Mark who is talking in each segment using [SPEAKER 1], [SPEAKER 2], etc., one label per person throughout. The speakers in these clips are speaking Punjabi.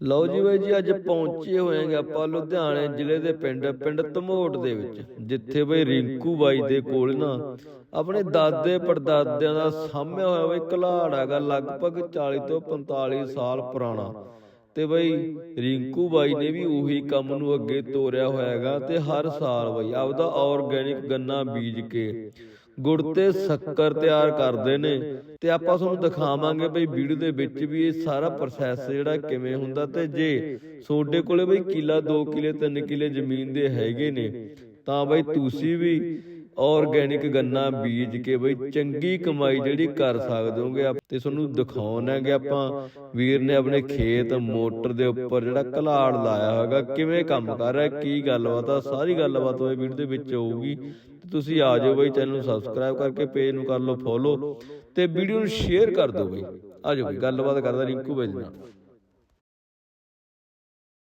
[SPEAKER 1] ਲਓ ਜੀ ਬਾਈ ਜੀ ਅੱਜ ਪਹੁੰਚੇ ਹੋਏਗੇ ਆਪਾਂ ਲੁਧਿਆਣੇ ਜ਼ਿਲ੍ਹੇ ਦੇ ਪਿੰਡ ਪਿੰਡ ਧਮੋਟ ਦੇ ਵਿੱਚ ਜਿੱਥੇ ਬਈ ਰਿੰਕੂ ਬਾਈ ਦੇ ਕੋਲ ਨਾ ਆਪਣੇ ਦਾਦੇ ਪੜਦਾਦਿਆਂ ਦਾ ਸਾਂਭਿਆ ਹੋਇਆ ਬਈ ਘਲਾੜ ਹੈਗਾ ਲਗਭਗ 40 ਤੋਂ 45 ਸਾਲ ਪੁਰਾਣਾ। ਤੇ ਬਈ ਰਿੰਕੂ ਬਾਈ ਨੇ ਵੀ ਉਹੀ ਕੰਮ ਨੂੰ ਅੱਗੇ ਤੋਰਿਆ ਹੋਇਆ ਹੈਗਾ ਤੇ ਹਰ ਸਾਲ ਬਈ ਆਪਦਾ ਆਰਗੈਨਿਕ ਗੰਨਾ ਬੀਜ ਕੇ ਗੁੜ ਤੇ ਸ਼ੱਕਰ ਤਿਆਰ ਕਰਦੇ ਨੇ। ਤੇ ਆਪਾਂ ਤੁਹਾਨੂੰ ਦਿਖਾਵਾਂਗੇ ਬਈ ਵੀਡੀਓ ਦੇ ਵਿੱਚ ਵੀ ਇਹ ਸਾਰਾ ਪ੍ਰੋਸੈਸ ਜਿਹੜਾ ਕਿਵੇਂ ਹੁੰਦਾ ਤੇ ਜੇ ਤੁਹਾਡੇ ਕੋਲੇ ਬਈ ਕਿੱਲਾ 2 ਕਿੱਲੇ 3 ਕਿੱਲੇ ਜ਼ਮੀਨ ਦੇ ਹੈਗੇ ਨੇ ਤਾਂ ਬਈ ਤੁਸੀਂ ਵੀ ਆਰਗੈਨਿਕ ਗੰਨਾ ਬੀਜ ਕੇ ਬਈ ਚੰਗੀ ਕਮਾਈ ਜਿਹੜੀ ਕਰ ਸਕਦੇ ਹੋਗੇ ਤੇ ਤੁਹਾਨੂੰ ਦਿਖਾਉਣਾਂਗੇ ਆਪਾਂ ਵੀਰ ਨੇ ਆਪਣੇ ਖੇਤ ਮੋਟਰ ਦੇ ਉੱਪਰ ਜਿਹੜਾ ਘਲਾੜ ਲਾਇਆ ਹੋਗਾ ਕਿਵੇਂ ਕੰਮ ਕਰ ਰਿਹਾ ਕੀ ਗੱਲਬਾਤ ਆ ਸਾਰੀ ਗੱਲਬਾਤ ਉਹ ਵੀਡੀਓ ਦੇ ਵਿੱਚ ਹੋਊਗੀ। ਤੇ ਤੁਸੀਂ ਆ ਜਾਓ ਬਈ ਚੈਨਲ ਨੂੰ ਸਬਸਕ੍ਰਾਈਬ ਕਰਕੇ ਪੇਜ ਨੂੰ ਕਰ ਲਓ ਫੋਲੋ ਤੇ ਵੀਡੀਓ ਨੂੰ ਸ਼ੇਅਰ ਕਰ ਦਿਓ ਬਈ। ਆ ਜਾਓ ਬਈ ਗੱਲਬਾਤ ਕਰਦਾ ਰਿੰਕੂ ਬਾਈ ਨਾਲ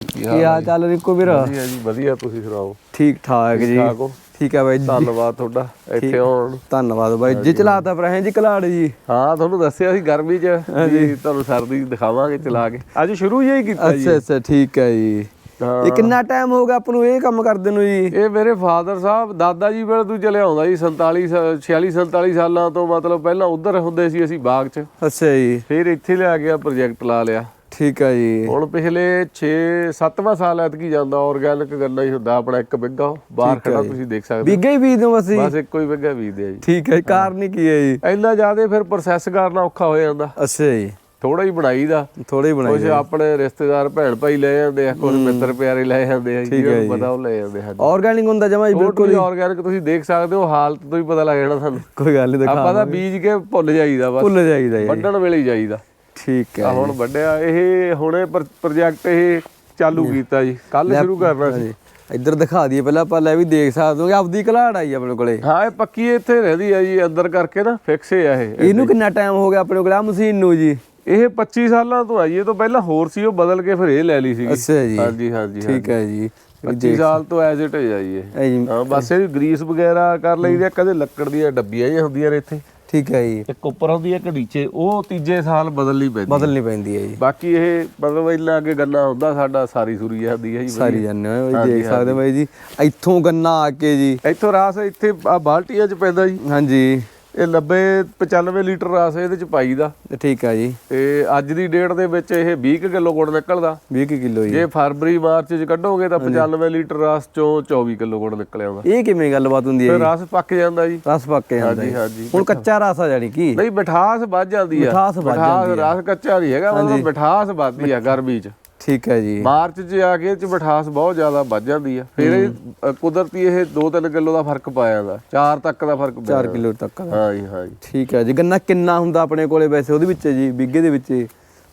[SPEAKER 2] ਕੀ ਹਾਲ ਚਾਲ ਰਿੰਕੂ ਵੀਰ?
[SPEAKER 3] ਵਧੀਆ ਜੀ ਵਧੀਆ ਤੁਸੀਂ ਸੁਣਾਓ?
[SPEAKER 2] ਠੀਕ ਠਾਕ ਜੀ।
[SPEAKER 3] ਠਾਕ ਹੋ?
[SPEAKER 2] ਬਾਈ
[SPEAKER 3] ਧੰਨਵਾਦ ਤੁਹਾਡਾ ਇੱਥੇ ਆਉਣ।
[SPEAKER 2] ਧੰਨਵਾਦ ਬਾਈ ਜੀ। ਚਲਾਤਾ ਪਰ ਹੈ ਜੀ ਕਲਾੜ ਜੀ।
[SPEAKER 3] ਹਾਂ ਤੁਹਾਨੂੰ ਦੱਸਿਆ ਸੀ ਗਰਮੀ 'ਚ ਜੀ ਤੁਹਾਨੂੰ ਸਰਦੀ ਦਿਖਾਵਾਂਗੇ ਚਲਾ ਕੇ। ਅੱਜ ਸ਼ੁਰੂ ਹੀ ਕੀਤਾ ਜੀ।
[SPEAKER 2] ਅੱਛਾ ਅੱਛਾ ਠੀਕ ਹੈ ਜੀ। ਇਹ ਕਿੰਨਾ ਟਾਈਮ ਹੋ ਗਿਆ ਆਪ ਨੂੰ ਇਹ ਕੰਮ ਕਰਦੇ ਨੂੰ ਜੀ?
[SPEAKER 3] ਇਹ ਮੇਰੇ ਫਾਦਰ ਸਾਹਿਬ ਦਾਦਾ ਜੀ ਵੇਲੇ ਤੋਂ ਚਲੇ ਆਉਂਦਾ ਜੀ 47 ਸ- 46 47 ਸਾਲਾਂ ਤੋਂ ਮਤਲਬ ਪਹਿਲਾਂ ਉਧਰ ਹੁੰਦੇ ਸੀ ਅਸੀਂ ਬਾਗ 'ਚ।
[SPEAKER 2] ਅੱਛਾ ਜੀ।
[SPEAKER 3] ਫਿਰ ਇੱਥੇ ਲਿਆ ਗਿਆ ਪ੍ਰੋਜੈਕਟ ਲਾ ਲਿਆ।
[SPEAKER 2] ਠੀਕ ਹੈ ਜੀ।
[SPEAKER 3] ਹੁਣ ਪਿਛਲੇ 6 7ਵਾਂ ਸਾਲ ਐਤਕੀ ਜਾਂਦਾ ਆਰਗੈਨਿਕ ਗੰਨਾ ਹੀ ਹੁੰਦਾ ਆਪਣਾ ਇੱਕ ਬਿੱਗਾ ਬਾਹਰ ਖੜਾ ਤੁਸੀਂ ਦੇਖ ਸਕਦੇ
[SPEAKER 2] ਬੀਗੇ ਹੀ ਬੀਜ ਦੋ ਬਸ ਜੀ?
[SPEAKER 3] ਬਸ ਇੱਕੋ ਹੀ ਬਿੱਗਾ ਬੀਜਦੇ ਆ ਜੀ।
[SPEAKER 2] ਠੀਕ ਹੈ ਕਾਰਨ ਕੀ ਹੈ ਜੀ?
[SPEAKER 3] ਇੰਨਾ ਜ਼ਿਆਦਾ ਫਿਰ ਪ੍ਰੋਸੈਸ ਕਰਨਾ ਔਖਾ ਹੋ ਜਾਂਦਾ।
[SPEAKER 2] ਅੱਛਾ ਜੀ।
[SPEAKER 3] ਥੋੜਾ ਹੀ ਬਣਾਈਦਾ
[SPEAKER 2] ਥੋੜੇ ਹੀ
[SPEAKER 3] ਕੁਝ
[SPEAKER 2] ਬਣਾਈ
[SPEAKER 3] ਆਪਣੇ ਰਿਸ਼ਤੇਦਾਰ ਭੈਣ ਭਾਈ ਲੈ ਜਾਂਦੇ ਆ ਕੁਝ ਮਿੱਤਰ ਪਿਆਰੇ ਲੈ ਜਾਂਦੇ ਆ
[SPEAKER 2] ਹੈ
[SPEAKER 3] ਜਿਹਨੂੰ
[SPEAKER 2] ਜੀ।
[SPEAKER 3] ਪਤਾ ਉਹ ਲੈ ਜਾਂਦੇ ਹਨ।
[SPEAKER 2] ਆਰਗੈਨਿਕ ਹੁੰਦਾ ਜਮਾ ਜੀ ਬਿਲਕੁਲ
[SPEAKER 3] ਬਿਲਕੁਲ ਆਰਗੈਨਿਕ ਤੁਸੀਂ ਦੇਖ ਸਕਦੇ ਹੋ ਹਾਲਤ ਤੋਂ ਹੀ ਪਤਾ ਲੱਗ ਜਾਣਾ ਤੁਹਾਨੂੰ
[SPEAKER 2] ਕੋਈ ਗੱਲ ਨਹੀਂ ਦਿਖਾ
[SPEAKER 3] ਆਪਾਂ ਤਾਂ ਬੀਜ ਕੇ ਭੁੱਲ ਜਾਈਦਾ ਬਸ।
[SPEAKER 2] ਭੁੱਲ ਜਾਈਦਾ ਜੀ।
[SPEAKER 3] ਵੱਢਣ ਵੇਲੇ ਹੀ ਜਾਈਦਾ।
[SPEAKER 2] ਠੀਕ
[SPEAKER 3] ਆ
[SPEAKER 2] ਹੈ
[SPEAKER 3] ਹੁਣ ਵੱਡਿਆ ਇਹ ਹੁਣੇ ਪ੍ਰੋਜੈਕਟ ਇਹ ਚਾਲੂ ਕੀਤਾ ਜੀ। ਕੱਲ ਸ਼ੁਰੂ ਕਰਨਾ ਸੀ।
[SPEAKER 2] ਇੱਧਰ ਦਿਖਾ ਦਈਏ ਪਹਿਲਾਂ ਆਪਾਂ ਲੈ ਵੀ ਦੇਖ ਸਕਦੇ ਹੋ ਕਿ ਆਪਦੀ ਕਲਾੜ ਆਈ ਆਪਣੇ ਕੋਲੇ।
[SPEAKER 3] ਹਾਂ ਇਹ ਪੱਕੀ ਇੱਥੇ ਰਹਿੰਦੀ ਆ ਜੀ ਅੰਦਰ ਕਰਕੇ ਨਾ ਫਿਕਸ ਹੈ ਇਹ।
[SPEAKER 2] ਇਹਨੂੰ ਕਿੰਨਾ ਟਾਈਮ ਹੋ ਗਿਆ ਆਪਣੇ ਕੋਲ? ਆ ਮਸ਼ੀਨ ਨੂੰ ਜੀ।
[SPEAKER 3] ਇਹ 25 ਸਾਲਾਂ ਤੋਂ ਆਈ ਇਹ ਤੋਂ ਪਹਿਲਾਂ ਹੋਰ ਸੀ ਉਹ ਬਦਲ ਕੇ ਫਿਰ ਇਹ ਲੈ ਲਈ ਸੀਗੀ।
[SPEAKER 2] ਅੱਛਾ ਜੀ।
[SPEAKER 3] ਹਾਂਜੀ ਹਾਂਜੀ
[SPEAKER 2] ਠੀਕ ਹੈ ਜੀ।
[SPEAKER 3] 25 ਸਾਲ ਤੋਂ ਐਜ਼ ਇਟ ਹੈ ਜੀ ਇਹ। ਹਾਂ ਬਸ ਇਹ ਗਰੀਸ ਵਗੈਰਾ ਕਰ ਲਈਦੀ ਆ ਕਦੇ ਲੱਕੜ ਦੀਆਂ ਡੱਬੀਆਂ ਜਿਹੀਆਂ ਹੁੰਦੀਆਂ ਨੇ ਇੱਥੇ।
[SPEAKER 2] ਠੀਕ ਹੈ ਜੀ।
[SPEAKER 3] ਇੱਕ ਉੱਪਰ ਹੁੰਦੀ ਹੈ ਇੱਕ ਨੀਚੇ ਉਹ ਤੀਜੇ ਸਾਲ ਬਦਲਣੀ ਪੈਂਦੀ
[SPEAKER 2] ਬਦਲਣੀ ਪੈਂਦੀ ਹੈ ਜੀ।
[SPEAKER 3] ਬਾਕੀ ਇਹ ਮਤਲਬ ਇੰਨਾ ਅੱਗੇ ਗੰਨਾ ਹੁੰਦਾ ਸਾਡਾ ਸਾਰੀ ਸੁਰੀ ਜਾਂਦੀ ਹੈ ਜੀ।
[SPEAKER 2] ਸਾਰੀ ਜਾਨੇ ਹੋ ਬਾਈ ਦੇਖ ਸਕਦੇ ਹੋ ਬਾਈ ਜੀ। ਇੱਥੋਂ ਗੰਨਾ ਆ ਕੇ ਜੀ।
[SPEAKER 3] ਇੱਥੋਂ ਰਾਸ ਇੱਥੇ ਆ ਬਾਲਟੀਆਂ 'ਚ ਪੈਂਦਾ ਜੀ।
[SPEAKER 2] ਹਾਂਜੀ।
[SPEAKER 3] ਇਹ 90 95 ਲੀਟਰ ਰਾਸ ਇਹਦੇ 'ਚ ਪਾਈਦਾ।
[SPEAKER 2] ਠੀਕ ਹੈ ਜੀ।
[SPEAKER 3] ਤੇ ਅੱਜ ਦੀ ਡੇਟ ਦੇ ਵਿੱਚ ਇਹ 20 ਕਿਲੋ ਗੁੜ ਨਿਕਲਦਾ।
[SPEAKER 2] 20 ਕਿਲੋ ਜੀ।
[SPEAKER 3] ਜੇ ਫਰਵਰੀ ਮਾਰਚ 'ਚ ਕੱਢੋਗੇ ਤਾਂ 95 ਲੀਟਰ ਰਾਸ ਚੋਂ 24 ਕਿਲੋ ਗੁੜ ਨਿਕਲ ਆਉਂਦਾ
[SPEAKER 2] ਇਹ ਕਿਵੇਂ ਗੱਲਬਾਤ ਹੁੰਦੀ ਹੈ
[SPEAKER 3] ਫਿਰ
[SPEAKER 2] ਜੀ?
[SPEAKER 3] ਰਾਸ ਪੱਕ ਜਾਂਦਾ ਜੀ।
[SPEAKER 2] ਰਸ ਪੱਕੇ ਜਾਂਦਾ ਜੀ।
[SPEAKER 3] ਹਾਂਜੀ।
[SPEAKER 2] ਹੁਣ ਕੱਚਾ ਰਸ ਆ ਜਾਨੀ ਕੀ?
[SPEAKER 3] ਨਹੀਂ ਮਿਠਾਸ ਵੱਧ ਜਾਂਦੀ ਆ।
[SPEAKER 2] ਮਿਠਾਸ ਵੱਧ ਜਾਂਦੀ
[SPEAKER 3] ਰਸ ਕੱਚਾ ਨਹੀਂ ਹੈਗਾ ਮਤਲਬ ਮਿਠਾਸ ਵੱਧਦੀ ਆ ਗਰਮੀ 'ਚ।
[SPEAKER 2] ਠੀਕ ਹੈ ਜੀ।
[SPEAKER 3] ਮਾਰਚ 'ਚ ਆ ਕੇ ਇਹ 'ਚ ਮਿਠਾਸ ਬਹੁਤ ਜ਼ਿਆਦਾ ਵੱਧ ਜਾਂਦੀ ਆ। ਫਿਰ ਇਹ ਅ, ਕੁਦਰਤੀ ਇਹ 2-3 ਕਿਲੋ ਦਾ ਫ਼ਰਕ ਪਾ ਜਾਂਦਾ। 4 ਤੱਕ ਦਾ ਫ਼ਰਕ ਪੈ
[SPEAKER 2] 4 ਕਿਲੋ ਤੱਕ ਦਾ।
[SPEAKER 3] ਹਾਂ ਜੀ ਹਾਂ ਜੀ
[SPEAKER 2] ਠੀਕ ਹੈ ਜੀ। ਗੰਨਾ ਕਿੰਨਾ ਹੁੰਦਾ ਆਪਣੇ ਕੋਲੇ ਵੈਸੇ? ਉਹਦੇ ਵਿੱਚ ਜੀ ਬਿੱਗੇ ਦੇ ਵਿੱਚ।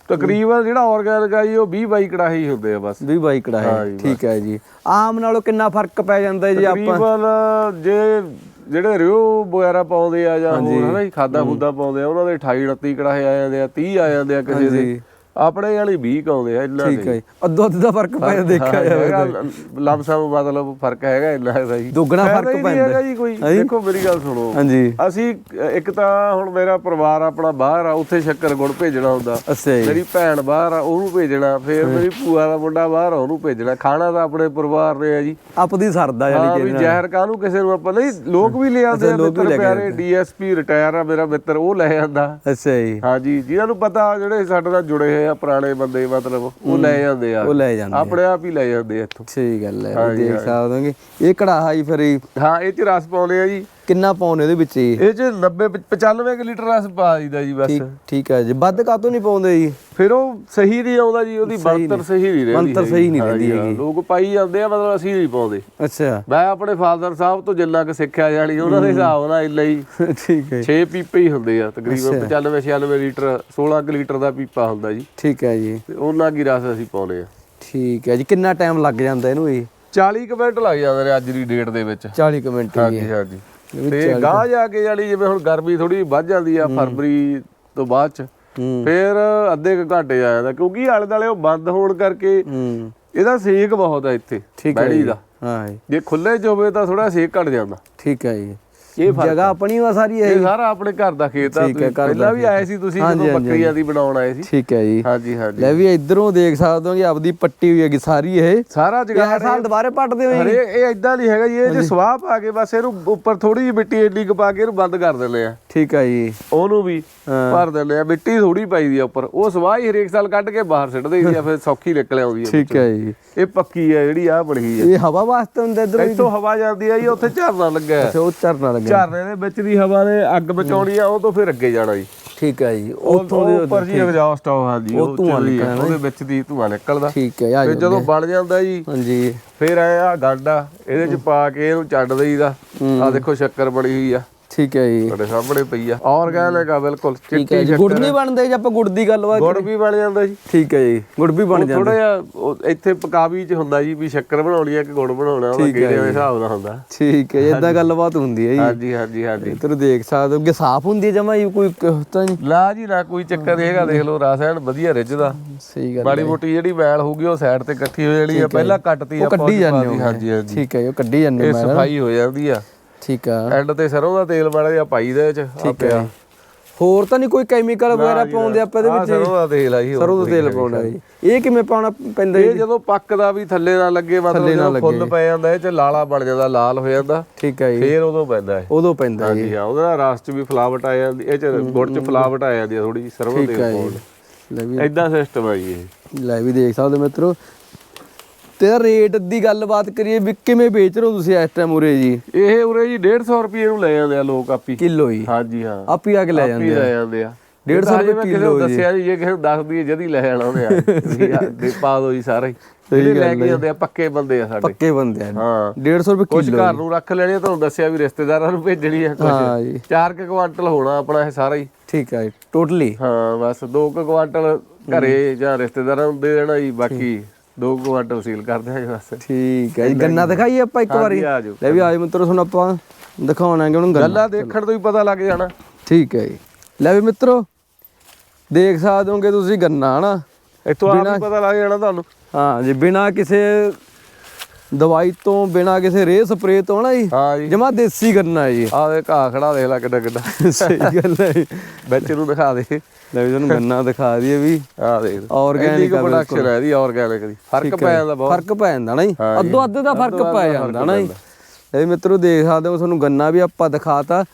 [SPEAKER 3] ਤਕਰੀਬਨ ਜਿਹੜਾ ਆਰਗੈਨਿਕ ਆ ਜੀ ਉਹ 20 22 ਕੜਾਹੀ ਹੁੰਦੇ ਆ ਬਸ।
[SPEAKER 2] 20 ਬਾਈ ਕੜਾ
[SPEAKER 3] ਹਾਂ
[SPEAKER 2] ਹੈ
[SPEAKER 3] ਜੀ,
[SPEAKER 2] ਠੀਕ ਹੈ ਜੀ। ਆਮ ਨਾਲੋਂ ਕਿੰਨਾ ਫ਼ਰਕ ਪੈ ਜਾਂਦਾ ਹੈ ਜੀ ਆਪਾਂ?
[SPEAKER 3] ਤਕਰੀਬਨ ਜੇ ਜਿਹੜੇ ਰਿਓ ਵਗੈਰਾ ਪਾਉਂਦੇ ਆ ਜਾਂ ਹੋਰ ਹਨਾ ਜੀ ਖਾਦਾ ਖੁੱਦਾ ਪਾਉਂਦੇ ਆ ਉਹਨਾਂ ਦੇ 28 29 ਕੜਾਹੇ ਆ ਜਾਂਦੇ ਆ 30 ਆ ਜਾਂਦੇ ਆ ਕਿਸੇ ਦੇ।
[SPEAKER 2] ਹਾਂਜੀ।
[SPEAKER 3] ਆਪਣੇ ਵਾਲੀ 20 ਆਉਂਦੇ ਆ ਇੰਨਾ
[SPEAKER 2] ਠੀਕ ਹੈ ਜੀ। ਅੱਧੋ ਅੱਧ ਦਾ ਫ਼ਰਕ ਪੈ ਦੇਖਿਆ ਜਾਵੇ
[SPEAKER 3] ਲਮਸਮ ਮਤਲਬ ਫ਼ਰਕ ਹੈਗਾ ਇੰਨਾ ਹੈਗਾ ਜੀ
[SPEAKER 2] ਦੁੱਗਣਾ
[SPEAKER 3] ਫਾਇਦਾ
[SPEAKER 2] ਫ਼ਰਕ
[SPEAKER 3] ਹੀ ਨਹੀਂ
[SPEAKER 2] ਪੈਂਦਾ।
[SPEAKER 3] ਹੈਗਾ ਜੀ ਕੋਈ। ਦੇਖੋ ਮੇਰੀ ਗੱਲ ਸੁਣੋ।
[SPEAKER 2] ਹਾਂਜੀ।
[SPEAKER 3] ਅਸੀਂ ਅ, ਇੱਕ ਤਾਂ ਹੁਣ ਮੇਰਾ ਪਰਿਵਾਰ ਆਪਣਾ ਬਾਹਰ ਆ ਉੱਥੇ ਸ਼ੱਕਰ ਗੁੜ ਭੇਜਣਾ ਹੁੰਦਾ।
[SPEAKER 2] ਅੱਛਾ ਜੀ।
[SPEAKER 3] ਮੇਰੀ ਭੈਣ ਬਾਹਰ ਆ ਉਹਨੂੰ ਭੇਜਣਾ। ਫਿਰ ਮੇਰੀ ਭੂਆ ਦਾ ਮੁੰਡਾ ਬਾਹਰ ਆ ਉਹਨੂੰ ਭੇਜਣਾ। ਖਾਣਾ ਤਾਂ ਆਪਣੇ ਪਰਿਵਾਰ ਨੇ ਆ ਜੀ।
[SPEAKER 2] ਆਪਦੀ ਸਰਦਾ
[SPEAKER 3] ਹਾਂ
[SPEAKER 2] ਜਾਨੀ
[SPEAKER 3] ਵੀ
[SPEAKER 2] ਕਿ
[SPEAKER 3] ਜ਼ਹਿਰ ਕਾਹਨੂੰ ਕਿਸੇ ਨੂੰ ਆਪਾਂ ਨਹੀਂ ਲੋਕ ਵੀ ਲੈ ਆਉਂਦੇ ਆ
[SPEAKER 2] ਲੋਕ ਵੀ
[SPEAKER 3] ਮਿੱਤਰ
[SPEAKER 2] ਲੈ ਕੇ
[SPEAKER 3] ਪਿਆਰੇ। ਡੀਐਸਪੀ ਰਿਟਾਇਰ ਆ ਮੇਰਾ ਮਿੱਤਰ ਉਹ ਲੈ ਆਂਦਾ
[SPEAKER 2] ਅੱਛਾ ਜੀ।
[SPEAKER 3] ਹਾਂਜੀ ਜਿਨ੍ਹਾਂ ਨੂੰ ਪਤਾ ਜਿਹੜੇ ਸਾਡੇ ਨਾਲ ਜੁੜੇ ਹੋਏ ਆ ਪੁਰਾਣੇ ਬੰਦੇ ਮਤਲਬ ਉਹ ਲੈ ਜਾਂਦੇ ਆ।
[SPEAKER 2] ਉਹ ਲੈ ਜਾਂਦੇ
[SPEAKER 3] ਆਪਣੇ ਆਪ ਹੀ ਲੈ ਜਾਂਦੇ ਇੱਥੋਂ।
[SPEAKER 2] ਸਹੀ ਗੱਲ ਹੈ ਦੇਖ ਸਕਦੇ ਹੋਗੇ ਇਹ ਕੜਾਹਾ ਹੀ ਫਿਰ
[SPEAKER 3] ਹਾਂ ਇਹ ਚ ਰਸ ਪਾਉਂਦੇ ਆ ਜੀ।
[SPEAKER 2] ਕਿੰਨਾ ਪਾਉਣੇ ਉਹਦੇ ਵਿੱਚ ਜੀ?
[SPEAKER 3] ਇਹ ਚ 90 95 ਕੁ ਲੀਟਰ ਰਸ ਪਾ ਦਈਦਾ ਜੀ ਬਸ।
[SPEAKER 2] ਠੀਕ ਠੀਕ ਹੈ ਜੀ। ਵੱਧ ਕਾਤੋਂ ਨਹੀਂ ਪਾਉਂਦੇ ਜੀ?
[SPEAKER 3] ਫਿਰ ਉਹ ਸਹੀ ਨਹੀਂ ਆਉਂਦਾ ਜੀ ਉਹਦੀ ਬਣਤਰ ਸਹੀ ਨਹੀਂ ਰਹਿੰਦੀ
[SPEAKER 2] ਬਣਤਰ
[SPEAKER 3] ਹੈਗੀ।
[SPEAKER 2] ਸਹੀ ਨਹੀਂ ਰਹਿੰਦੀ ਹੈਗੀ।
[SPEAKER 3] ਲੋਕ ਪਾਈ ਜਾਂਦੇ ਆ ਮਤਲਬ ਅਸੀਂ ਨਹੀਂ ਪਾਉਂਦੇ।
[SPEAKER 2] ਅੱਛਾ।
[SPEAKER 3] ਮੈਂ ਆਪਣੇ ਫਾਦਰ ਸਾਹਿਬ ਤੋਂ ਜਿੰਨਾ ਕੁ ਸਿੱਖਿਆ ਜਾਣੀ ਉਹਨਾਂ ਦੇ ਹਿਸਾਬ ਨਾਲ ਇੰਨਾ ਹੀ।
[SPEAKER 2] ਠੀਕ ਹੈ
[SPEAKER 3] 6 ਪੀਪੇ ਹੀ ਹੁੰਦੇ ਆ ਤਕਰੀਬਨ 95 96 ਲੀਟਰ 16 ਕੁ ਲੀਟਰ ਦਾ ਪੀਪਾ ਹੁੰਦਾ ਜੀ।
[SPEAKER 2] ਠੀਕ ਹੈ ਜੀ।
[SPEAKER 3] ਤੇ ਉਹਨਾਂ ਕੀ ਰਸ ਅਸੀਂ ਪਾਉਨੇ ਆ।
[SPEAKER 2] ਠੀਕ ਹੈ ਜੀ। ਕਿੰਨਾ ਟਾਈਮ ਲੱਗ ਜਾਂਦਾ ਇਹਨੂੰ ਇਹ
[SPEAKER 3] 40 ਕੁ ਮਿੰਟ ਲੱਗ ਜਾਂਦੇ ਨੇ ਅੱਜ ਦੀ ਡੇਟ ਦੇ ਵਿੱਚ।
[SPEAKER 2] 40 ਕੁ ਮਿੰਟ
[SPEAKER 3] ਹਾਂਜੀ ਹਾਂਜੀ। ਤੇ ਗਾਂ ਜਾ ਕੇ ਜਾਨੀ ਜਿਵੇਂ ਹੁਣ ਗਰਮੀ ਥੋੜੀ ਵੱਧ ਜਾਂਦੀ ਆ ਫਰਵਰੀ ਤੋਂ ਬਾਅਦ ਚ ਫਿਰ ਅੱਧੇ ਕੁ ਘੰਟੇ ਆ ਜਾਂਦਾ ਕਿਉਂਕਿ ਆਲੇ ਦਾਲੇ ਉਹ ਬੰਦ ਹੋਣ ਕਰਕੇ ਇਹਦਾ ਸੇਕ ਬਹੁਤ ਆ ਇੱਥੇ ਬੈੜੀ। ਦਾ।
[SPEAKER 2] ਹਾਂ ਜੀ।
[SPEAKER 3] ਜੇ ਖੁੱਲੇ ਚ ਹੋਵੇ ਤਾਂ ਥੋੜਾ ਸੇਕ ਘਟ ਜਾਂਦਾ।
[SPEAKER 2] ਠੀਕ ਹੈ ਜੀ।
[SPEAKER 3] ਇਹ ਫ਼ਰਕ
[SPEAKER 2] ਜਗ੍ਹਾ ਆਪਣੀ ਵਾ ਸਾਰੀ
[SPEAKER 3] ਇਹ
[SPEAKER 2] ਇਹ।
[SPEAKER 3] ਸਾਰਾ ਆਪਣੇ ਘਰ ਦਾ ਖੇਤ ਆ ਤੁਸੀਂ ਪਹਿਲਾਂ ਵੀ। ਆਏ ਸੀ ਤੁਸੀਂ ਜਦੋਂ ਬੱਕਰੀਆਂ ਦੀ ਬਣਾਉਣ ਆਏ ਸੀ।
[SPEAKER 2] ਠੀਕ ਹੈ ਜੀ।
[SPEAKER 3] ਹਾਂਜੀ ਹਾਂਜੀ।
[SPEAKER 2] ਲੈ ਵੀ ਇਧਰੋਂ ਦੇਖ ਸਕਦੇ ਹੋ ਕਿ ਆਪਦੀ ਪੱਟੀ ਹੋਈ ਹੈਗੀ ਸਾਰੀ ਇਹ।
[SPEAKER 3] ਸਾਰਾ
[SPEAKER 2] ਇਹ
[SPEAKER 3] ਜਗਾੜ
[SPEAKER 2] ਸਾਲ ਦੁਬਾਰੇ ਪੱਟਦੇ ਹੋ
[SPEAKER 3] ਹਰੇ
[SPEAKER 2] ਜੀ।
[SPEAKER 3] ਇਹ ਇਦਾਂ ਨਹੀਂ ਹੈਗਾ ਜੀ ਇਹ ਜੇ ਸਵਾਹ ਪਾ ਕੇ ਬਸ ਇਹਨੂੰ ਉੱਪਰ ਥੋੜੀ ਜਿਹੀ ਮਿੱਟੀ ਏਡੀ ਕੁ ਪਾ ਕੇ ਇਹਨੂੰ ਬੰਦ ਕਰ ਦਿੰਦੇ ਆ।
[SPEAKER 2] ਠੀਕ ਹੈ ਜੀ।
[SPEAKER 3] ਉਹਨੂੰ ਵੀ। ਭਰ ਦਿੰਦੇ ਆ ਮਿੱਟੀ ਥੋੜੀ ਪਾਈ ਦੀ ਆ ਉੱਪਰ। ਉਹ ਸਵਾਹ ਹੀ ਹਰੇਕ ਸਾਲ ਕੱਢ ਕੇ ਬਾਹਰ ਸਿੱਟ ਦੇਈਦੀ ਆ ਫਿਰ ਸੌਖੀ ਨਿਕਲ ਆਉਂਦੀ ਆ
[SPEAKER 2] ਠੀਕ ਹੈ ਜੀ।
[SPEAKER 3] ਇਹ ਪੱਕੀ ਆ ਜਿਹੜੀ ਆ ਬਣੀ ਆ।
[SPEAKER 2] ਇਹ ਹਵਾ ਵਾਸਤੇ ਹੁੰਦਾ ਇਧਰੋਂ
[SPEAKER 3] ਇੱਥੋਂ ਹਵਾ ਜਾਂਦੀ ਆ ਜੀ ਉੱਥੇ ਝਰਨਾ ਲੱਗਾ।
[SPEAKER 2] ਅੱਛਾ ਉਹ ਝਰਨਾ ਲੱਗਿਆ
[SPEAKER 3] ਝਰਨੇ ਦੇ ਵਿੱਚ ਦੀ ਹਵਾ ਨੇ ਅੱਗ ਬਚਾਉਣੀ ਆ ਉਹ ਤੋਂ ਫਿਰ ਅੱਗੇ ਜਾਣਾ ਜੀ।
[SPEAKER 2] ਠੀਕ ਹੈ ਜੀ। ਉੱਥੋਂ ਦੇ
[SPEAKER 3] ਉੱਪਰ ਜੀ ਐਗਜ਼ੌਸਟ ਆ ਹਾਂਜੀ
[SPEAKER 2] ਉਹ ਧੂੰਆਂ ਨਿਕਲਣਾ
[SPEAKER 3] ਉਹਦੇ ਵਿੱਚ ਦੀ ਧੂੰਆਂ ਨਿਕਲਦਾ।
[SPEAKER 2] ਠੀਕ ਹੈ ਆ
[SPEAKER 3] ਫਿਰ ਜਦੋਂ ਬਣ ਜਾਂਦਾ ਜੀ
[SPEAKER 2] ਹਾਂਜੀ।
[SPEAKER 3] ਫਿਰ ਐ ਆ ਗੰਡਾ ਇਹਦੇ ਚ ਪਾ ਕੇ ਇਹਨੂੰ ਛੱਡ ਦੇਈਦਾ। ਆ ਦੇਖੋ ਸ਼ੱਕਰ ਬਣੀ ਹੋਈ ਆ।
[SPEAKER 2] ਠੀਕ ਹੈ ਜੀ।
[SPEAKER 3] ਤੁਹਾਡੇ ਸਾਹਮਣੇ ਪਈ ਆ। ਆਰਗੈਨਿਕ ਆ ਬਿਲਕੁਲ
[SPEAKER 2] ਠੀਕ ਹੈ ਜੀ ਗੁੜ ਨਹੀਂ ਬਣਦੇ ਜੇ ਆਪਾਂ ਗੁੜ ਦੀ ਗੱਲਬਾਤ
[SPEAKER 3] ਗੁੜ ਵੀ ਬਣ ਜਾਂਦਾ ਜੀ।
[SPEAKER 2] ਠੀਕ ਹੈ ਜੀ ਗੁੜ ਵੀ ਬਣ ਜਾਂਦਾ।
[SPEAKER 3] ਥੋੜਾ ਜਿਹਾ ਉਹ ਇੱਥੇ ਪਕਾਵੀ ਚ ਹੁੰਦਾ ਜੀ ਵੀ ਸ਼ੱਕਰ ਬਣਾਉਣੀ ਆ ਕਿ ਗੁੜ ਬਣਾਉਣਾ ਉਹ ਦੇ ਹਿਸਾਬ ਨਾਲ ਹੁੰਦਾ।
[SPEAKER 2] ਠੀਕ ਹੈ ਇਦਾਂ ਗੱਲਬਾਤ ਹੁੰਦੀ ਹੈ ਜੀ।
[SPEAKER 3] ਹਾਂਜੀ ਹਾਂਜੀ ਹਾਂਜੀ।
[SPEAKER 2] ਇੱਧਰ ਦੇਖ ਸਕਦੇ ਹੋ ਕਿ ਸਾਫ਼ ਹੁੰਦੀ ਹੈ ਜਮਾ ਕੋਈ ਤਾਂ ਨਹੀਂ।
[SPEAKER 3] ਲਾ ਜੀ ਨਾ ਕੋਈ ਚੱਕਰ ਹੈਗਾ ਦੇਖ ਲਓ ਰਸ ਐਨ ਵਧੀਆ ਰਿੱਝਦਾ
[SPEAKER 2] ਸਹੀ ਗੱਲ
[SPEAKER 3] ਮਾੜੀ ਮੋਟੀ ਜਿਹੜੀ ਮੈਲ ਹੋਊਗੀ ਉਹ ਸਾਈਡ ਤੇ ਇਕੱਠੀ ਹੋ ਜਾਣੀ ਆ ਪਹਿਲਾਂ ਕੱਟਤੀ
[SPEAKER 2] ਉਹ
[SPEAKER 3] ਆਪਾਂ
[SPEAKER 2] ਕੱਢੀ
[SPEAKER 3] ਉਹਦੀ
[SPEAKER 2] ਜਾਂਦੇ
[SPEAKER 3] ਹਾਂਜੀ ਹਾਂਜੀ।
[SPEAKER 2] ਠੀਕ ਹੈ ਉਹ ਕੱਢੀ ਜਾਂਦੇ
[SPEAKER 3] ਇਹ
[SPEAKER 2] ਮੈਂ
[SPEAKER 3] ਸਫ਼ਾਈ ਹੋ ਜਾਂਦੀ ਆ।
[SPEAKER 2] ਠੀਕ ਆ।
[SPEAKER 3] ਐਂਡ ਤੇ ਸਰੋਂ ਦਾ ਤੇਲ ਮਾੜਾ ਜਿਹਾ ਪਾਈ ਦੇ ਵਿੱਚ
[SPEAKER 2] ਠੀਕ ਹੈ ਹੋਰ ਤਾਂ ਨਹੀਂ ਕੋਈ ਕੈਮੀਕਲ ਵਗੈਰਾ ਪਾਉਂਦੇ ਆਪਾਂ ਇਹਦੇ ਵਿੱਚ?
[SPEAKER 3] ਸਰੋਂ ਦਾ ਤੇਲ ਆ ਜੀ ਹੋਰ
[SPEAKER 2] ਸਰੋਂ ਦਾ
[SPEAKER 3] ਕੋਈ
[SPEAKER 2] ਤੇਲ
[SPEAKER 3] ਨਹੀਂ।
[SPEAKER 2] ਪਾਉਣਾ ਜੀ। ਇਹ ਕਿਵੇਂ ਪਾਉਣਾ ਪੈਂਦਾ
[SPEAKER 3] ਇਹ
[SPEAKER 2] ਜੀ?
[SPEAKER 3] ਜਦੋਂ ਪੱਕਦਾ ਵੀ ਥੱਲੇ ਨਾ ਲੱਗੇ ਮਤਲਬ
[SPEAKER 2] ਥੱਲੇ ਨਾ
[SPEAKER 3] ਜਦੋਂ ਫੁੱਲ। ਪੈ ਜਾਂਦਾ ਇਹ ਚ ਲਾਲਾ ਬਣ ਜਾਂਦਾ ਲਾਲ ਹੋ ਜਾਂਦਾ।
[SPEAKER 2] ਠੀਕ ਹੈ ਜੀ।
[SPEAKER 3] ਫੇਰ ਉਦੋਂ ਪੈਂਦਾ ਇਹ।
[SPEAKER 2] ਉਦੋਂ ਪੈਂਦਾ ਜੀ।
[SPEAKER 3] ਹਾਂਜੀ ਹਾਂ ਉਹਦੇ ਰਸ ਚ ਵੀ ਫਲਾਵਟ ਆ ਜਾਂਦੀ ਇਹ ਚ ਗੁੜ ਚ ਫਲਾਵਟ ਆ ਜਾਂਦੀ ਆ ਥੋੜੀ ਜਿਹੀ ਸਰੋਂ ਦਾ
[SPEAKER 2] ਠੀਕ ਜੀ। ਲੈ ਵੀ
[SPEAKER 3] ਇਦਾਂ ਸਿਸਟਮ ਹੈ ਜੀ ਇਹ।
[SPEAKER 2] ਲੈ ਵੀ ਦੇਖ ਸਕਦੇ ਹੋ ਮਿੱਤਰੋ ਤੇ ਰੇਟ ਦੀ ਗੱਲਬਾਤ ਕਰੀਏ ਵੀ ਕਿਵੇਂ ਵੇਚ ਰਹੇ ਹੋ ਤੁਸੀਂ ਇਸ ਟਾਈਮ ਉਰੇ ਜੀ?
[SPEAKER 3] ਇਹ ਉਰੇ ਜੀ 150 ਰੁਪਏ ਨੂੰ ਲੈ ਜਾਂਦੇ ਆ ਲੋਕ ਆਪੀ।
[SPEAKER 2] ਕਿਲੋ ਹੀ
[SPEAKER 3] ਹਾਂਜੀ ਹਾਂ।
[SPEAKER 2] ਆਪੀ ਆ ਕੇ ਲੈ
[SPEAKER 3] ਆਪੀ
[SPEAKER 2] ਜਾਂਦੇ ਆ।
[SPEAKER 3] ਲੈ ਜਾਂਦੇ ਆ।
[SPEAKER 2] 150
[SPEAKER 3] ਇਹ ਤਾਂ ਹਜੇ ਮੈਂ
[SPEAKER 2] ਰੁਪਏ ਕਿੱਲੋ ਜੀ।
[SPEAKER 3] ਦੱਸਿਆ ਜੀ ਜੇ ਕਿਸੇ ਨੂੰ ਦੱਸ ਦਈਏ ਜਦੀ ਲੈ ਜਾਣਾ ਉਹਨੇ ਆ ਆ, ਦੇ ਪਾ ਦੋ ਜੀ ਸਾਰਾ। ਹੀ ਜਿਹੜੇ ਲੈ ਕੇ ਜਾਂਦੇ ਆ ਪੱਕੇ ਬੰਦੇ ਆ ਸਾਡੇ।
[SPEAKER 2] ਪੱਕੇ ਬੰਦੇ ਆ
[SPEAKER 3] ਹਾਂ।
[SPEAKER 2] 150 ਰੁਪਏ
[SPEAKER 3] ਕੁਝ
[SPEAKER 2] ਕਿਲੋ
[SPEAKER 3] ਘਰ ਨੂੰ ਰੱਖ ਲੈਣੀ ਆ, ਤੁਹਾਨੂੰ ਦੱਸਿਆ ਵੀ ਰਿਸ਼ਤੇਦਾਰਾਂ ਨੂੰ ਭੇਜਣੀ ਆ ਕੁਝ
[SPEAKER 2] ਹਾਂ ਜੀ।
[SPEAKER 3] 4 ਕੁਆਂਟਲ ਹੋਣਾ ਆਪਣਾ ਇਹ ਸਾਰਾ ਹੀ।
[SPEAKER 2] ਠੀਕ ਹੈ ਟੋਟਲੀ।
[SPEAKER 3] ਹਾਂ ਬਸ 2 ਕੁਆਂਟਲ ਘਰੇ ਜਾਂ ਰਿਸ਼ਤੇਦਾਰਾਂ ਨੂੰ ਦੇ ਦੇਣਾ ਜੀ ਬਾਕੀ 2 ਕੁਆਂਟਲ ਸੀਲ ਕਰ ਦਿਆਂਗੇ ਬਸ।
[SPEAKER 2] ਠੀਕ ਹੈ ਜੀ ਗੰਨਾ ਦਿਖਾਈਏ ਆਪਾਂ ਇੱਕ ਵਾਰੀ। ਲੈ ਵੀ ਆਜ ਮਿੱਤਰੋ ਤੁਹਾਨੂੰ ਆਪਾਂ ਦਿਖਾਉਣਾਂਗੇ ਉਹਨੂੰ
[SPEAKER 3] ਗੱਲਾਂ ਦੇਖਣ ਤੋਂ ਹੀ ਪਤਾ ਲੱਗ ਜਾਣਾ।
[SPEAKER 2] ਠੀਕ ਹੈ ਜੀ। ਲੈ ਵੀ ਮਿੱਤਰੋ ਦੇਖ ਸਕਦੇ ਹੋਗੇ ਤੁਸੀਂ ਗੰਨਾ ਹਨਾ?
[SPEAKER 3] ਇੱਥੋਂ ਆਪ ਹੀ ਪਤਾ ਲੱਗ ਜਾਣਾ ਤੁਹਾਨੂੰ।
[SPEAKER 2] ਹਾਂ ਜੀ ਬਿਨਾ ਕਿਸੇ ਦਵਾਈ ਤੋਂ ਬਿਨਾ ਕਿਸੇ ਰੇ ਸਪਰੇ ਤੋਂ ਹਨਾ ਜੀ।
[SPEAKER 3] ਹਾਂ ਜੀ।
[SPEAKER 2] ਜਮਾ ਦੇਸੀ ਹੈ ਜੀ।
[SPEAKER 3] ਆਹ ਦੇ ਘਾਹ ਖੜਾ ਦੇਖ ਲੈ ਕਿੱਡਾ ਕਿੱਡਾ।
[SPEAKER 2] ਸਹੀ ਗੱਲ ਹੈ।
[SPEAKER 3] ਵਿੱਚ ਨੂੰ ਦਿਖਾ ਦੇ।
[SPEAKER 2] ਲੈ ਵੀ ਤੁਹਾਨੂੰ ਗੰਨਾ ਦਿਖਾ ਦਈਏ ਵੀ।
[SPEAKER 3] ਆਹ ਦੇਖ।
[SPEAKER 2] Organic ਆ
[SPEAKER 3] ਪ੍ਰੋਡਕਸ਼ਨ ਹੈ ਇਹਦੀ ਆਰਗੈਨਿਕ ਦੀ। ਫ਼ਰਕ ਪੈ ਜਾਂਦਾ ਬਹੁਤ।
[SPEAKER 2] ਫ਼ਰਕ ਪੈ ਜਾਂਦਾ ਨਾ ਜੀ। ਅੱਧੋ ਅੱਧ ਦਾ ਫ਼ਰਕ ਪੈ ਜਾਂਦਾ ਨਾ ਜੀ। ਇਹ ਮਿੱਤਰੋ ਦੇਖ ਸਕਦੇ ਹੋ ਤੁਹਾਨੂੰ ਗੰਨਾ ਵੀ ਆਪਾਂ ਦਿਖਾਤਾ।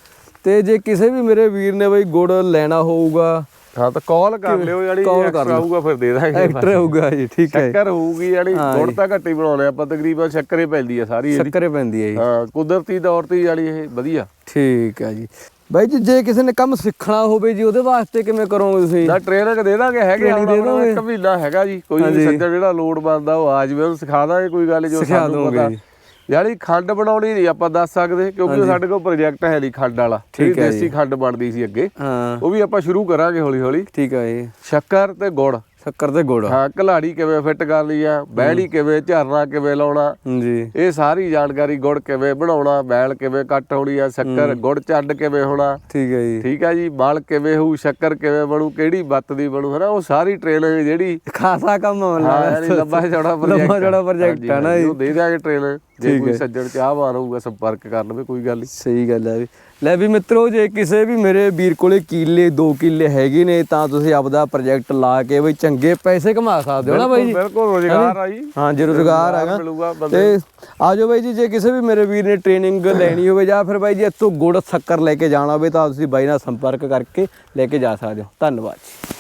[SPEAKER 2] ਤੇ ਜੇ ਕਿਸੇ ਵੀ ਮੇਰੇ ਵੀਰ ਨੇ ਬਈ ਗੁੜ ਲੈਣਾ ਹੋਊਗਾ
[SPEAKER 3] ਹਾਂ ਤਾਂ ਕਾਲ ਕਰ ਲਿਓ ਜਿਹੜੀ ਐਕਸਟਰਾ ਆਊਗਾ ਫਿਰ ਦੇ ਦਾਂਗੇ
[SPEAKER 2] ਐਕਟਰ ਹੋਊਗਾ ਜੀ ਠੀਕ ਹੈ
[SPEAKER 3] ਸ਼ੱਕਰ ਹੋਊਗੀ ਜਿਹੜੀ ਗੁੜ ਤਾਂ ਘੱਟ ਹੀ ਬਣਾਉਣੇ ਆਪਾਂ ਤਕਰੀਬਨ ਸ਼ੱਕਰੇ ਪੈਂਦੀ ਆ ਸਾਰੀ ਇਹਦੀ।
[SPEAKER 2] ਸ਼ੱਕਰੇ ਪੈਂਦੀ ਹੈ ਜੀ।
[SPEAKER 3] ਹਾਂ ਕੁਦਰਤੀ ਤੌਰ ਤੇ ਜਿਹੜੀ ਇਹ ਵਧੀਆ।
[SPEAKER 2] ਠੀਕ ਹੈ ਜੀ। ਬਾਈ ਜੀ ਜੇ ਕਿਸੇ ਨੇ ਕੰਮ ਸਿੱਖਣਾ ਹੋਵੇ ਜੀ ਉਹਦੇ ਵਾਸਤੇ ਕਿਵੇਂ ਕਰੋਗੇ ਤੁਸੀਂ?
[SPEAKER 3] ਨਾ ਟ੍ਰੇਨਿੰਗ ਦੇ ਦਾਂਗੇ ਹੈਗੇ
[SPEAKER 2] ਦੇ
[SPEAKER 3] ਆਪਣਾ ਮਹੀਨਾ ਹੈਗਾ ਜੀ ਕੋਈ ਸੱਜਣ ਜਿਹੜਾ ਲੋਡ ਬੰਦਾ ਉਹ ਆ ਜਾਵੇ ਉਹਨੂੰ ਸਿਖਾ ਦਾਂਗੇ ਕੋਈ ਗੱਲ ਜੋ ਸਾਨੂੰ ਪਤਾ। ਯਾਰੀ ਖੰਡ ਬਣਾਉਣੀ ਨਹੀਂ ਆਪਾਂ ਦੱਸ ਸਕਦੇ ਕਿਉਂਕਿ ਸਾਡੇ ਕੋਲ ਪ੍ਰੋਜੈਕਟ ਹੈ ਨਹੀਂ ਖੰਡ ਵਾਲਾ। ਜਿਹੜੀ
[SPEAKER 2] ਹੈ
[SPEAKER 3] ਦੇਸੀ ਖੰਡ ਬਣਦੀ ਸੀ ਅੱਗੇ।
[SPEAKER 2] ਹਾਂ।
[SPEAKER 3] ਉਹ ਵੀ ਆਪਾਂ ਸ਼ੁਰੂ ਕਰਾਂਗੇ ਹੌਲੀ ਹੌਲੀ
[SPEAKER 2] ਠੀਕ ਹੈ ਜੀ।
[SPEAKER 3] ਸ਼ੱਕਰ ਤੇ ਗੁੜ।
[SPEAKER 2] ਸ਼ੱਕਰ ਤੇ ਗੁੜ।
[SPEAKER 3] ਹਾਂ ਕਲਾੜੀ ਕਿਵੇਂ ਫਿੱਟ ਕਰਨੀ ਆ ਬਹਿੜੀ ਕਿਵੇਂ ਝਰਨਾ ਕਿਵੇਂ ਲਾਉਣਾ?
[SPEAKER 2] ਜੀ
[SPEAKER 3] ਇਹ ਸਾਰੀ ਜਾਣਕਾਰੀ ਗੁੜ ਕਿਵੇਂ ਬਣਾਉਣਾ ਬੈਲ ਕਿਵੇਂ ਕੱਟ ਹੋਣੀ ਆ ਸ਼ੱਕਰ ਗੁੜ ਚੱਡ ਕਿਵੇਂ ਹੋਣਾ?
[SPEAKER 2] ਠੀਕ ਹੈ ਜੀ।
[SPEAKER 3] ਠੀਕ ਆ ਜੀ ਬਲ ਕਿਵੇਂ ਹੋਊ ਸ਼ੱਕਰ ਕਿਵੇਂ ਬਣੂ ਕਿਹੜੀ ਬੱਤ ਦੀ ਬਣੂ ਹਨਾ? ਉਹ ਸਾਰੀ ਟ੍ਰੇਨਿੰਗ ਜਿਹੜੀ
[SPEAKER 2] ਖਾਸਾ ਕੰਮ ਹੋਣ
[SPEAKER 3] ਹਾਂ ਲੰਬਾ ਚੌੜਾ ਪ੍ਰੋਜੈਕਟ
[SPEAKER 2] ਲੰਬਾ ਚੌੜਾ project ਹੈ ਨਾ ਜੀ।
[SPEAKER 3] ਉਹ ਦੇ ਦਿਆਂਗੇ ਟ੍ਰੇਨਰ ਜੇ ਕੋਈ ਸੱਜਣ ਚਾਹਵਾਨ ਹੋਊਗਾ ਸੰਪਰਕ ਕਰ ਲਵੇ ਕੋਈ ਗੱਲ ਨਹੀਂ
[SPEAKER 2] ਸਹੀ ਗੱਲ ਹੈ ਵੀ। ਲੈ ਵੀ ਮਿੱਤਰੋ ਜੇ ਕਿਸੇ ਵੀ ਮੇਰੇ ਵੀਰ ਕੋਲੇ ਕੀਲੇ 2 ਕਿੱਲੇ ਹੈਗੇ ਨੇ ਤਾਂ ਤੁਸੀਂ ਆਪਦਾ ਪ੍ਰੋਜੈਕਟ ਲਾ ਕੇ ਬਈ ਚੰਗੇ ਪੈਸੇ ਕਮਾ ਸਕਦੇ ਹੋ ਨਾ ਬਾਈ ਜੀ?
[SPEAKER 3] ਬਿਲਕੁਲ ਰੋਜ਼ਗਾਰ ਆ ਜੀ।
[SPEAKER 2] ਹਾਂ ਜੇ ਰੁਜ਼ਗਾਰ ਹੈਗਾ ਤੇ ਆਜੋ ਬਾਈ ਜੀ ਜੇ ਕਿਸੇ ਵੀ ਮੇਰੇ ਵੀਰ ਨੇ ਟ੍ਰੇਨਿੰਗ ਲੈਣੀ ਹੋਵੇ ਜਾਂ ਫਿਰ ਬਾਈ ਜੀ ਇੱਥੋਂ ਗੁੜ ਸ਼ੱਕਰ ਲੈ ਕੇ ਜਾਣਾ ਹੋਵੇ ਤਾਂ ਤੁਸੀਂ ਬਾਈ ਨਾਲ ਸੰਪਰਕ ਕਰਕੇ ਲੈ ਕੇ ਜਾ ਸਕਦੇ ਹੋ। ਧੰਨਵਾਦ ਜੀ।